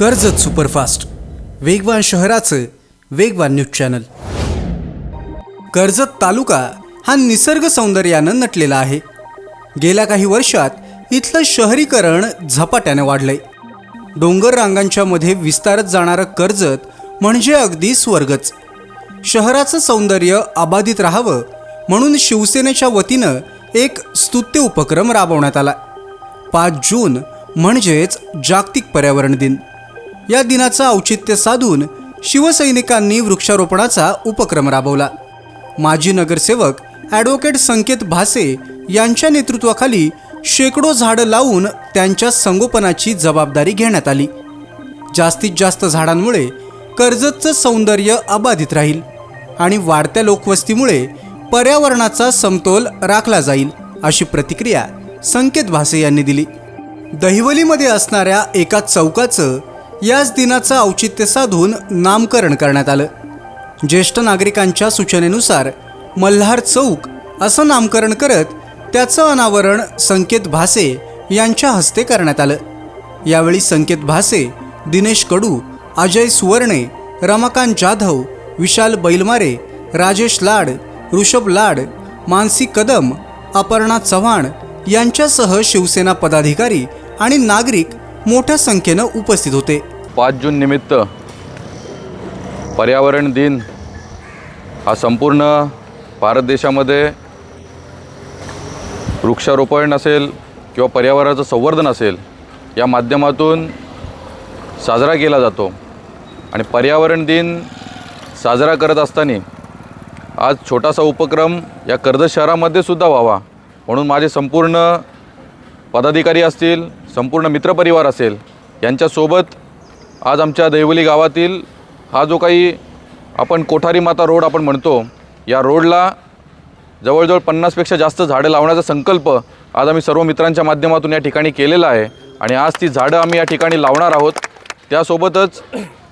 Karjat superfast. वेगवान शहराचं वेगवान न्यूज चॅनल. कर्जत तालुका हा निसर्ग सौंदर्यानं नटलेला आहे. गेल्या काही वर्षात इथलं शहरीकरण झपाट्यानं वाढलंय. डोंगर रांगांच्या मध्ये विस्तारत जाणारं कर्जत म्हणजे अगदी स्वर्गच. शहराचं सौंदर्य अबाधित राहावं म्हणून शिवसेनेच्या वतीनं एक स्तुत्य उपक्रम राबवण्यात आला. पाच जून म्हणजेच जागतिक पर्यावरण दिन. या दिनाचं औचित्य साधून शिवसैनिकांनी वृक्षारोपणाचा उपक्रम राबवला. माजी नगरसेवक ॲडव्होकेट संकेत भासे यांच्या नेतृत्वाखाली शेकडो झाडं लावून त्यांच्या संगोपनाची जबाबदारी घेण्यात आली. जास्तीत जास्त झाडांमुळे कर्जतचं सौंदर्य अबाधित राहील आणि वाढत्या लोकवस्तीमुळे पर्यावरणाचा समतोल राखला जाईल अशी प्रतिक्रिया संकेत भासे यांनी दिली. दहिवलीमध्ये असणाऱ्या एका चौकाचं याच दिनाचं औचित्य साधून नामकरण करण्यात आलं. ज्येष्ठ नागरिकांच्या सूचनेनुसार मल्हार चौक असं नामकरण करत त्याचं अनावरण संकेत भासे यांच्या हस्ते करण्यात आलं. यावेळी संकेत भासे दिनेश कडू अजय सुवर्णे रमाकांत जाधव विशाल बैलमारे राजेश लाड ऋषभ लाड मानसी कदम अपर्णा चव्हाण यांच्यासह शिवसेना पदाधिकारी आणि नागरिक मोठ्या संख्येनं उपस्थित होते. पाच जून निमित्त पर्यावरण दिन हा संपूर्ण भारत देशामध्ये वृक्षारोपण असेल किंवा पर्यावरणाचं संवर्धन असेल या माध्यमातून साजरा केला जातो. आणि पर्यावरण दिन साजरा करत असताना आज छोटासा उपक्रम या कर्जत शहरामध्ये सुद्धा व्हावा म्हणून माझे संपूर्ण पदाधिकारी असतील संपूर्ण मित्रपरिवार असेल यांच्यासोबत आज आमच्या दैवली गावातील हा जो काही आपण कोठारी माता रोड आपण म्हणतो या रोडला जवळजवळ पन्नासपेक्षा जास्त झाडं लावण्याचा संकल्प आज आम्ही सर्व मित्रांच्या माध्यमातून या ठिकाणी केलेला आहे आणि आज ती झाडं आम्ही या ठिकाणी लावणार आहोत. त्यासोबतच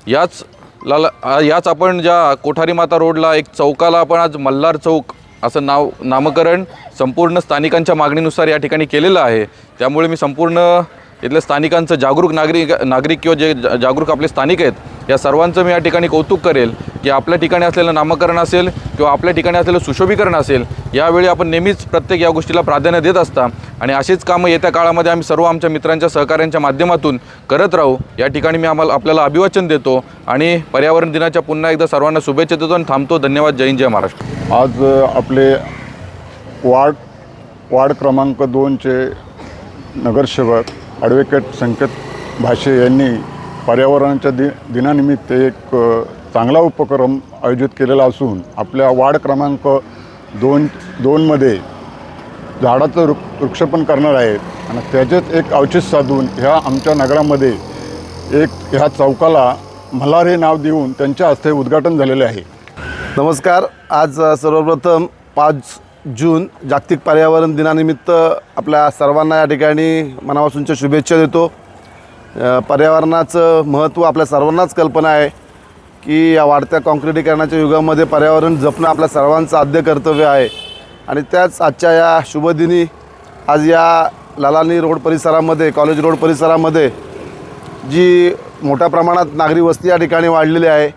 याच लाला याच आपण ज्या कोठारी माता रोडला एक चौकाला आपण आज मल्हार चौक असं नाव नामकरण संपूर्ण स्थानिकांच्या मागणीनुसार या ठिकाणी केलेलं आहे. त्यामुळे मी संपूर्ण इथल्या स्थानिकांचं जागरूक नागरिक नागरिक किंवा जे जागरूक आपले स्थानिक आहेत या सर्वांचं मी या ठिकाणी कौतुक करेल की आपल्या ठिकाणी असलेलं नामकरण असेल किंवा आपल्या ठिकाणी असलेलं सुशोभीकरण असेल यावेळी आपण नेहमीच प्रत्येक या गोष्टीला प्राधान्य देत असता. आणि अशीच कामं येत्या काळामध्ये आम्ही सर्व आमच्या मित्रांच्या सहकाऱ्यांच्या माध्यमातून करत राहू. या ठिकाणी मी आम्हाला आपल्याला अभिवाचन देतो आणि पर्यावरण दिनाच्या पुन्हा एकदा सर्वांना शुभेच्छा देतो आणि थांबतो. धन्यवाद. जय हिंद जय महाराष्ट्र. आज आपले वार्ड वार्ड क्रमांक दोनचे नगरसेवक ॲडव्होकेट संकेत भाषे यांनी पर्यावरणाच्या दि दिनानिमित्त एक चांगला उपक्रम आयोजित केलेला असून आपल्या वार्ड क्रमांक दोन दोनमध्ये झाडाचं वृ वृक्षपण करणार आहेत. आणि त्याचेच एक अवचित साधून ह्या आमच्या नगरामध्ये एक ह्या चौकाला मल्हार हे नाव देऊन त्यांच्या हस्ते उद्घाटन झालेले आहे. नमस्कार. आज सर्वप्रथम पाच जून जागतिक पर्यावरण दिनानिमित्त आपल्या सर्वांना या ठिकाणी मनापासूनच्या शुभेच्छा देतो. पर्यावरणाचं महत्त्व आपल्या सर्वांनाच कल्पना आहे की या वाढत्या काँक्रिटीकरणाच्या युगामध्ये पर्यावरण जपणं आपल्या सर्वांचं आद्य कर्तव्य आहे. आणि त्याच आजच्या या शुभदिनी आज या लालानी रोड परिसरामध्ये कॉलेज रोड परिसरामध्ये जी मोठ्या प्रमाणात नागरी वस्ती या ठिकाणी वाढलेली आहे.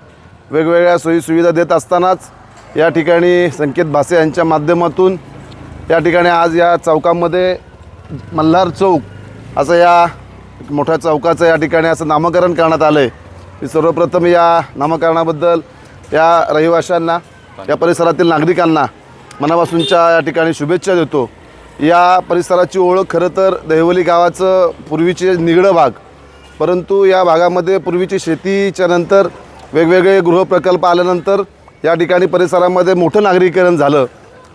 वेगवेगळ्या सोयीसुविधा देत असतानाच या ठिकाणी संकेत भासे यांच्या माध्यमातून या ठिकाणी आज या चौकामध्ये मल्हार चौक असं या मोठ्या चौकाचं या ठिकाणी असं नामकरण करण्यात आलं आहे सर्वप्रथम या नामकरणाबद्दल या रहिवाशांना या परिसरातील नागरिकांना मनापासूनच्या या ठिकाणी शुभेच्छा देतो. या परिसराची ओळख खरं तर दहिवली गावाचं पूर्वीचे निगडं भाग परंतु या भागामध्ये पूर्वीची शेतीच्या नंतर वेगवेगळे गृहप्रकल्प आल्यानंतर या ठिकाणी परिसरामध्ये मोठं नागरीकरण झालं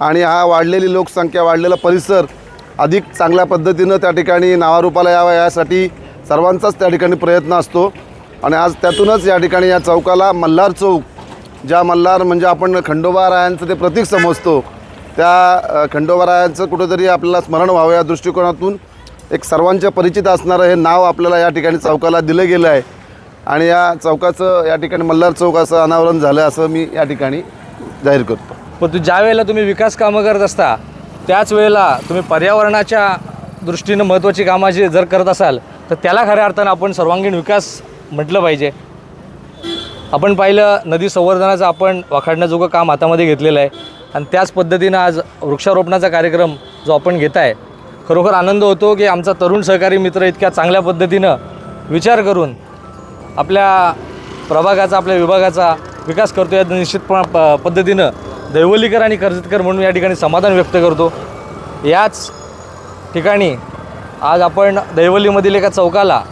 आणि हा वाढलेली लोकसंख्या वाढलेला परिसर अधिक चांगल्या पद्धतीनं त्या ठिकाणी नावारूपाला यावा यासाठी सर्वांचाच त्या ठिकाणी प्रयत्न असतो. आणि आज त्यातूनच या ठिकाणी या चौकाला मल्हार चौक ज्या मल्हार म्हणजे आपण खंडोबारायांचं ते प्रतीक समजतो त्या खंडोबारायांचं कुठंतरी आपल्याला स्मरण व्हावं या दृष्टिकोनातून एक सर्वांच्या परिचित असणारं हे नाव आपल्याला या ठिकाणी चौकाला दिलं गेलं आहे. आणि या चौकाचं या ठिकाणी मल्हार चौक असं अनावरण झालं असं मी या ठिकाणी जाहीर करतो. पण तू ज्या वेळेला तुम्ही विकास कामं करत असता त्याच वेळेला तुम्ही पर्यावरणाच्या दृष्टीनं महत्त्वाची कामाची जर करत असाल तर त्याला खऱ्या अर्थानं आपण सर्वांगीण विकास म्हटलं पाहिजे. आपण पाहिलं नदी संवर्धनाचं आपण वाखाडण्याजोगं काम हातामध्ये घेतलेलं आहे. आणि त्याच पद्धतीनं आज वृक्षारोपणाचा कार्यक्रम जो आपण घेत आहे खरोखर आनंद होतो की आमचा तरुण सहकारी मित्र इतक्या चांगल्या पद्धतीनं विचार करून आपल्या प्रभागाचा आपल्या विभागाचा विकास करतो या निश्चितपण प पद्धतीनं दैवलीकर आणि कर्जतकर म्हणून या ठिकाणी समाधान व्यक्त करतो. याच ठिकाणी आज आपण दैवलीमधील एका चौकाला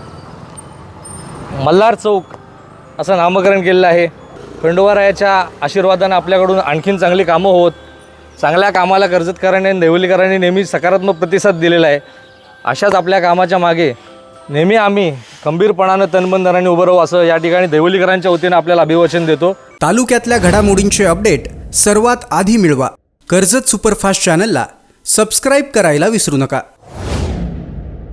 मल्हार चौक असं नामकरण केलेलं आहे. खंडोबारायाच्या आशीर्वादानं आपल्याकडून आणखीन चांगली कामं होत. चांगल्या कामाला कर्जतकरांनी आणि दैवलीकरांनी नेहमी सकारात्मक प्रतिसाद दिलेला आहे. अशाच आपल्या कामाच्या मागे नेहमी आम्ही खंबीरपणानं तनबंधनाने उभं राहू असं या ठिकाणी देवलीकरांच्या वतीनं आपल्याला अभिवचन देतो. तालुक्यातल्या घडामोडींचे अपडेट सर्वात आधी मिळवा. कर्जत सुपरफास्ट चॅनलला सबस्क्राईब करायला विसरू नका.